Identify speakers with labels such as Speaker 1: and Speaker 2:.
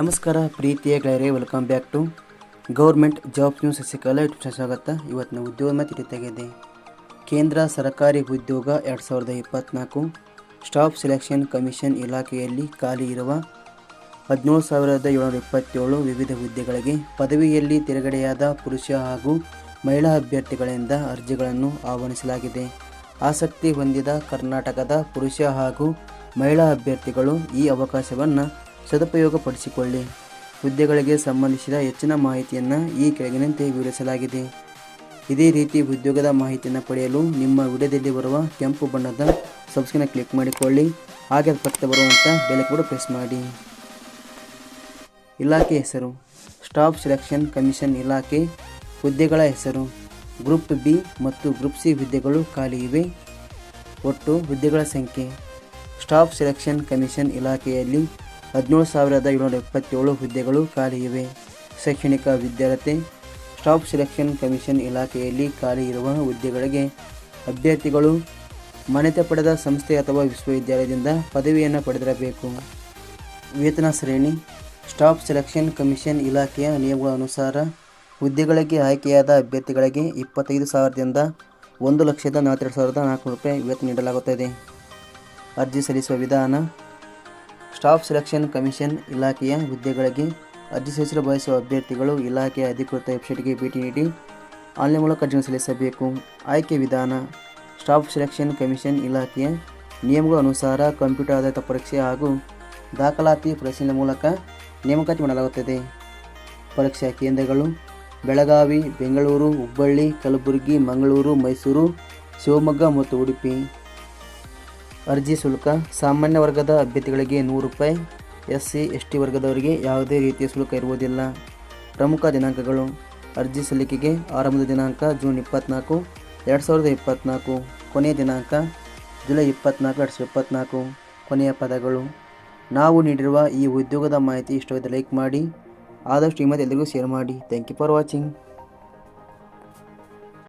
Speaker 1: ನಮಸ್ಕಾರ, ಪ್ರೀತಿಯ ಗೆಳೆಯರೆ welcome back to government job news ಸಿಕ್ಕಲ್ಲ ಯೂಟ್ಯೂಬ್ ಸ್ವಾಗತ. ಇವತ್ತಿನ ಉದ್ಯೋಗ ಮತ್ತು ತೆಗೆದೆ ಕೇಂದ್ರ ಸರ್ಕಾರಿ ಉದ್ಯೋಗ ಎರಡು ಸಾವಿರದ ಇಪ್ಪತ್ತ್ನಾಲ್ಕು ಸ್ಟಾಫ್ ಸೆಲೆಕ್ಷನ್ ಕಮಿಷನ್ ಇಲಾಖೆಯಲ್ಲಿ ಖಾಲಿ ಇರುವ ಹದಿನೇಳು ಸಾವಿರದ ಏಳ್ನೂರ ಇಪ್ಪತ್ತೇಳು ವಿವಿಧ ಹುದ್ದೆಗಳಿಗೆ ಪದವಿಯಲ್ಲಿ ತಿರುಗಡೆಯಾದ ಪುರುಷ ಹಾಗೂ ಮಹಿಳಾ ಅಭ್ಯರ್ಥಿಗಳಿಂದ ಅರ್ಜಿಗಳನ್ನು ಆಹ್ವಾನಿಸಲಾಗಿದೆ. ಆಸಕ್ತಿ ಹೊಂದಿದ ಕರ್ನಾಟಕದ ಪುರುಷ ಹಾಗೂ ಮಹಿಳಾ ಅಭ್ಯರ್ಥಿಗಳು ಈ ಅವಕಾಶವನ್ನು ಸದುಪಯೋಗಪಡಿಸಿಕೊಳ್ಳಿ. ಹುದ್ದೆಗಳಿಗೆ ಸಂಬಂಧಿಸಿದ ಹೆಚ್ಚಿನ ಮಾಹಿತಿಯನ್ನು ಈ ಕೆಳಗಿನಂತೆ ವಿವರಿಸಲಾಗಿದೆ. ಇದೇ ರೀತಿ ಉದ್ಯೋಗದ ಮಾಹಿತಿಯನ್ನು ಪಡೆಯಲು ನಿಮ್ಮ ವಿಡಿಯೋದಲ್ಲಿ ಬರುವ ಕೆಂಪು ಬಣ್ಣದ ಸಬ್ಸ್ಕ್ರೈಬ್ನ ಕ್ಲಿಕ್ ಮಾಡಿಕೊಳ್ಳಿ. ಹಾಗೆ ಪಕ್ಕ ಬರುವಂಥ ಬೆಲೆ ಕೂಡ ಪ್ರೆಸ್ ಮಾಡಿ. ಇಲಾಖೆ ಹೆಸರು, ಸ್ಟಾಫ್ ಸೆಲೆಕ್ಷನ್ ಕಮಿಷನ್ ಇಲಾಖೆ ಹುದ್ದೆಗಳ ಹೆಸರು, ಗ್ರೂಪ್ ಬಿ ಮತ್ತು ಗ್ರೂಪ್ ಸಿ ಹುದ್ದೆಗಳು ಖಾಲಿ ಇವೆ. ಒಟ್ಟು ಹುದ್ದೆಗಳ ಸಂಖ್ಯೆ ಸ್ಟಾಫ್ ಸೆಲೆಕ್ಷನ್ ಕಮಿಷನ್ ಇಲಾಖೆಯಲ್ಲಿ ಹದಿನೇಳು ಸಾವಿರದ ಏಳ್ನೂರ ಎಪ್ಪತ್ತೇಳು ಹುದ್ದೆಗಳು ಖಾಲಿ ಇವೆ. ಶೈಕ್ಷಣಿಕ ವಿದ್ಯಾರ್ಥಿ ಸ್ಟಾಫ್ ಸೆಲೆಕ್ಷನ್ ಕಮಿಷನ್ ಇಲಾಖೆಯಲ್ಲಿ ಖಾಲಿ ಇರುವ ಹುದ್ದೆಗಳಿಗೆ ಅಭ್ಯರ್ಥಿಗಳು ಮಾನ್ಯತೆ ಪಡೆದ ಸಂಸ್ಥೆ ಅಥವಾ ವಿಶ್ವವಿದ್ಯಾಲಯದಿಂದ ಪದವಿಯನ್ನು ಪಡೆದಿರಬೇಕು. ವೇತನ ಶ್ರೇಣಿ, ಸ್ಟಾಫ್ ಸೆಲೆಕ್ಷನ್ ಕಮಿಷನ್ ಇಲಾಖೆಯ ನಿಯಮಗಳ ಅನುಸಾರ ಹುದ್ದೆಗಳಿಗೆ ಆಯ್ಕೆಯಾದ ಅಭ್ಯರ್ಥಿಗಳಿಗೆ ಇಪ್ಪತ್ತೈದು ಸಾವಿರದಿಂದ ಒಂದು ಲಕ್ಷದ ನಲವತ್ತೆರಡು ಸಾವಿರದ ನಾಲ್ಕುನೂರು ರೂಪಾಯಿ ವೇತನ ನೀಡಲಾಗುತ್ತದೆ. ಅರ್ಜಿ ಸಲ್ಲಿಸುವ ವಿಧಾನ. ಸ್ಟಾಫ್ ಸೆಲೆಕ್ಷನ್ ಕಮಿಷನ್ ಇಲಾಖೆಯ ಹುದ್ದೆಗಳಿಗೆ ಅರ್ಜಿ ಸಲ್ಲಿಸಲು ಬಯಸುವ ಅಭ್ಯರ್ಥಿಗಳು ಇಲಾಖೆಯ ಅಧಿಕೃತ ವೆಬ್ಸೈಟ್ಗೆ ಭೇಟಿ ನೀಡಿ ಆನ್ಲೈನ್ ಮೂಲಕ ಅರ್ಜಿ ಸಲ್ಲಿಸಬೇಕು. ಆಯ್ಕೆ ವಿಧಾನ. ಸ್ಟಾಫ್ ಸೆಲೆಕ್ಷನ್ ಕಮಿಷನ್ ಇಲಾಖೆಯ ನಿಯಮಗಳ ಅನುಸಾರ ಕಂಪ್ಯೂಟರ್ ಆಧಾರಿತ ಪರೀಕ್ಷೆ ಹಾಗೂ ದಾಖಲಾತಿ ಪರಿಶೀಲನೆ ಮೂಲಕ ನೇಮಕಾತಿ ಮಾಡಲಾಗುತ್ತದೆ. ಪರೀಕ್ಷಾ ಕೇಂದ್ರಗಳು ಬೆಳಗಾವಿ, ಬೆಂಗಳೂರು, ಹುಬ್ಬಳ್ಳಿ, ಕಲಬುರಗಿ, ಮಂಗಳೂರು, ಮೈಸೂರು, ಶಿವಮೊಗ್ಗ ಮತ್ತು ಉಡುಪಿ. ಅರ್ಜಿ ಶುಲ್ಕ. ಸಾಮಾನ್ಯ ವರ್ಗದ ಅಭ್ಯರ್ಥಿಗಳಿಗೆ ನೂರು ರೂಪಾಯಿ. ಎಸ್ ಸಿ ಎಸ್ ಟಿ ವರ್ಗದವರಿಗೆ ಯಾವುದೇ ರೀತಿಯ ಶುಲ್ಕ ಇರುವುದಿಲ್ಲ. ಪ್ರಮುಖ ದಿನಾಂಕಗಳು. ಅರ್ಜಿ ಸಲ್ಲಿಕೆಗೆ ಆರಂಭದ ದಿನಾಂಕ ಜೂನ್ ಇಪ್ಪತ್ತ್ನಾಲ್ಕು ಎರಡು ಸಾವಿರದ ಇಪ್ಪತ್ತ್ನಾಲ್ಕು ಕೊನೆಯ ದಿನಾಂಕ ಜುಲೈ ಇಪ್ಪತ್ತ್ನಾಲ್ಕು ಎರಡು ಸಾವಿರದ ಇಪ್ಪತ್ತ್ನಾಲ್ಕು ಕೊನೆಯ ಪದಗಳು. ನಾವು ನೀಡಿರುವ ಈ ಉದ್ಯೋಗದ ಮಾಹಿತಿ ಇಷ್ಟವಾದ ಲೈಕ್ ಮಾಡಿ, ಆದಷ್ಟು ಈ ಎಲ್ಲರಿಗೂ ಶೇರ್ ಮಾಡಿ. Thank you for watching.